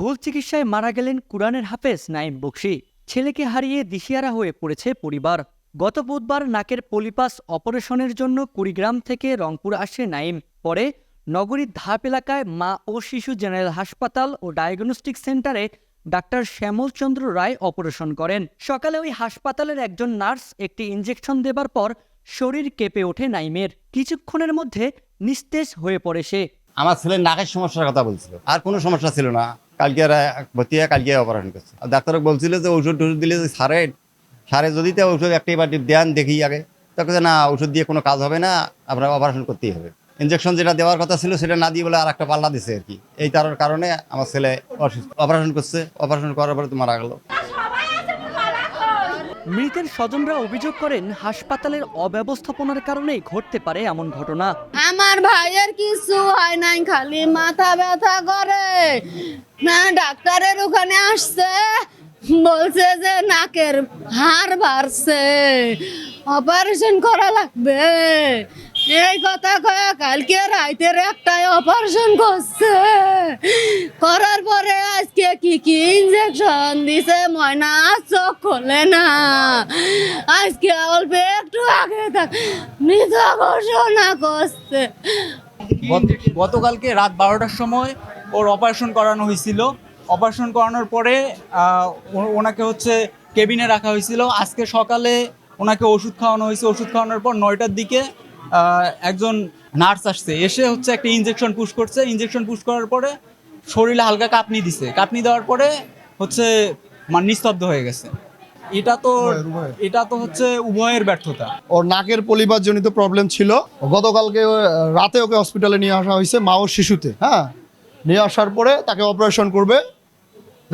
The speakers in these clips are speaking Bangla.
ভুল চিকিৎসায় মারা গেলেন কুরআনের হাফেজ নাইম বক্সি। ছেলেকে হারিয়ে দিশিয়ারা হয়ে পড়েছে পরিবার। গত বুধবার নাকের পলিপাস অপারেশনের জন্য কুড়িগ্রাম থেকে রংপুর আসে নাইম। পরে নগরীর ধাপ এলাকায় মা ও শিশু জেনারেল হাসপাতাল ও ডায়াগনস্টিক সেন্টারে ডাক্তার শ্যামল চন্দ্র রায় অপারেশন করেন। সকালে ওই হাসপাতালের একজন নার্স একটি ইঞ্জেকশন দেবার পর শরীর কেঁপে ওঠে নাইমের। কিছুক্ষণের মধ্যে নিস্তেজ হয়ে পড়ে সে। আমার ছেলের নাকের সমস্যার কথা বলছিল। আর কোনো সমস্যা ছিল না। কালকে হয়ে কালকে অপারেশন করছে। আর ডাক্তার বলছিল যে ওষুধ টষুধ দিলে যে সারে সারে যদি তো ওষুধ একটা এবার দেন দেখি আগে। তখন না ওষুধ দিয়ে কোনো কাজ হবে না আপনার অপারেশন করতেই হবে। ইঞ্জেকশন যেটা দেওয়ার কথা ছিল সেটা না দিয়ে বলে আর একটা পাল্লা দিছে আর কি। এই তার কারণে আমার ছেলে অসুস্থ। অপারেশন করছে। অপারেশন করার পরে তো মারা গেল। মৃতের স্বজনরা অভিযোগ করেন হাসপাতালের অব্যবস্থাপনার কারণেই ঘটতে পারে এমন ঘটনা। আমার ভাইয়ের কিছু হয় নাই খালি মাথা ব্যথা করে। না, ডাক্তারের ওখানে আসছে। বলছে যে নাকের হাড় বাড়ছে। অপারেশন করা লাগবে। এই কথা কয়ে কালকে রাইতের একটাই অপারেশন করছে। করার পরে আজকে কি কি ইঞ্জেকশন দিছে? ময়না, চোখ খোলে না। আজকে অল্প একটু আগে থাক মৃত ঘোষণা করছে। গতকালকে রাত বারোটার সময় ওর অপারেশন করানো হয়েছিল। অপারেশন করানোর পরে ওনাকে হচ্ছে কেবিনে রাখা হয়েছিল। আজকে সকালে ওনাকে ওষুধ খাওয়ানো হয়েছে। ওষুধ খাওয়ানোর পর নয়টার দিকে একজন নার্স আসছে। এসে হচ্ছে একটা ইঞ্জেকশন পুশ করছে। ইঞ্জেকশন পুশ করার পরে শরীরে হালকা কাঁপনি দিছে। কাঁপনি দেওয়ার পরে হচ্ছে মানে নিস্তব্ধ হয়ে গেছে। এটা তো এটা তো হচ্ছে উভয়ের ব্যর্থতা। ওর নাকের পলিবার জনিত প্রবলেম ছিল। গতকালকে রাতে ওকে হসপিটালে নিয়ে আসা হয়েছে মা ও শিশুতে হ্যাঁ? নিয়ে আসার পরে তাকে অপারেশন করবে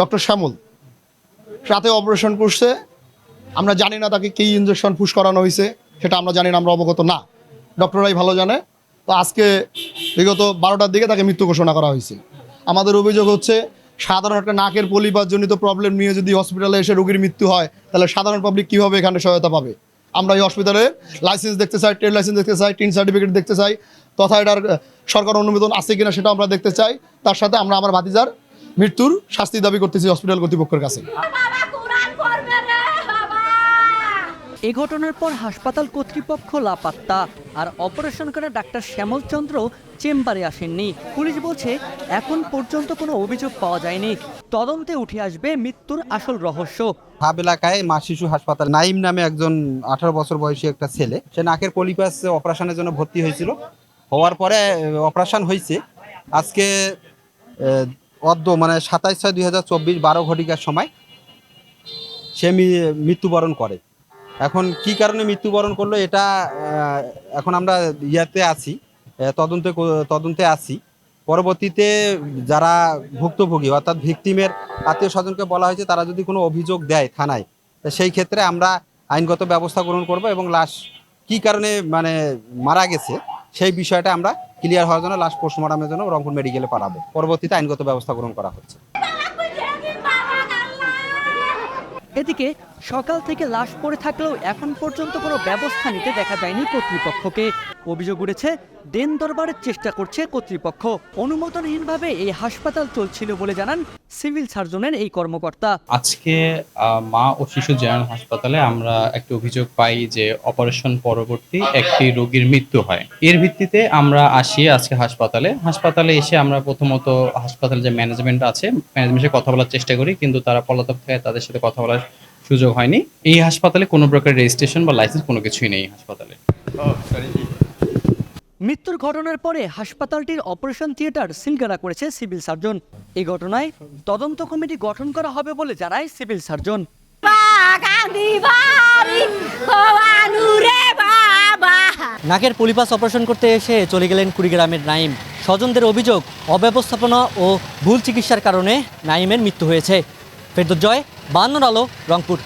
ডক্টর শ্যামল। রাতে অপারেশন করছে। আমরা জানি না তাকে কী ইঞ্জেকশন পুশ করানো হয়েছে, সেটা আমরা জানি না, আমরা অবগত না। ডক্টররাই ভালো জানে। তো আজকে বিগত বারোটার দিকে তাকে মৃত্যু ঘোষণা করা হয়েছে। আমাদের অভিযোগ হচ্ছে, সাধারণ একটা নাকের পলিবার জনিত প্রবলেম নিয়ে যদি হসপিটালে এসে রোগীর মৃত্যু হয়, তাহলে সাধারণ পাবলিক কীভাবে এখানে সহায়তা পাবে? আমরা এই হসপিটালের লাইসেন্স দেখতে চাই ট্রেড লাইসেন্স দেখতে চাই টিন সার্টিফিকেট দেখতে চাই। তথা এটার সরকার অনুমোদন আছে কিনা সেটা আমরা দেখতে চাই। তার সাথে আমরা আমার ভাতিজার মৃত্যুর শাস্তি দাবি করতেছি হসপিটাল কর্তৃপক্ষের কাছে। এ ঘটনার পর হাসপাতাল কর্তৃপক্ষ লাপাত্তা আর অপারেশন করা ডাক্তার শ্যামল চন্দ্র চেম্বারে আসেননি। পুলিশ বলছে এখন পর্যন্ত কোনো অভিযোগ পাওয়া যায়নি। তদন্তে উঠে আসবে মৃত্যুর আসল রহস্য। হাব এলাকায় মা শিশু হাসপাতাল নাইম নামে একজন আঠারো বছর বয়সী একটা ছেলে। সে নাকের পলিপাস অপারেশনের জন্য ভর্তি হয়েছিল। হওয়ার পরে অপারেশন হয়েছে আজকে অদ্য মানে সাতাইশ ছয় দুই হাজার চব্বিশ বারো ঘটিকার সময় সে মৃত্যুবরণ করে। এখন কি কারণে মৃত্যুবরণ করল এটা এখন আমরা ইয়াতে আছি তদন্তে তদন্তে আছি। পরবর্তীতে যারা ভুক্তভোগী, অর্থাৎ ভিকটিমের আত্মীয় স্বজনকে বলা হয়েছে, তারা যদি কোনো অভিযোগ দেয় থানায় সেই ক্ষেত্রে আমরা আইনগত ব্যবস্থা গ্রহণ করব এবং লাশ কি কারণে মানে মারা গেছে সেই বিষয়টা আমরা ক্লিয়ার হওয়ার জন্য লাশ পোস্টমর্টমের জন্য রংপুর মেডিকেলে পাঠাবো। পরবর্তীতে আইনগত ব্যবস্থা গ্রহণ করা হচ্ছে। এদিকে সকাল থেকে লাশ পড়ে থাকলেও এখন পর্যন্ত কোনো ব্যবস্থা নিতে দেখা যায়নি কর্তৃপক্ষকে। অভিযোগ উঠেছে, দেন দরবারের চেষ্টা করছে কর্তৃপক্ষ। অনুমোদনহীনভাবে এই হাসপাতাল চলছিল বলে জানান সিভিল সার্জনের এই কর্মকর্তা। আজকে আহ, মা ও শিশু জেনারেল হাসপাতালে আমরা একটা অভিযোগ পাই যে অপারেশন পরবর্তী একটি রোগীর মৃত্যু হয়। এর ভিত্তিতে আমরা আসি আজকে হাসপাতালে। হাসপাতালে এসে আমরা প্রথমত হাসপাতালে যে ম্যানেজমেন্ট আছে ম্যানেজমেন্টের কথা বলার চেষ্টা করি কিন্তু তারা পলাতক থাকে তাদের সাথে কথা বলার সুযোগ হয়নি। এই হাসপাতালে কোনো প্রকার রেজিস্ট্রেশন বা লাইসেন্স কোনো কিছুই নেই হাসপাতালে। মৃত্যুর ঘটনার পরে হাসপাতালটির অপারেশন থিয়েটার সিলগালা করেছে সিভিল সার্জন। এই ঘটনায় তদন্ত কমিটি গঠন করা হবে বলে জানায় সিভিল সার্জন। নাকের পলিপাস অপারেশন করতে এসে চলে গেলেন কুড়িগ্রামের নাইম। স্বজনদের অভিযোগ অব্যবস্থাপনা ও ভুল চিকিৎসার কারণে নাইমের মৃত্যু হয়েছে। ফেরদুজ্জয় বান্নর আলো রংপুর।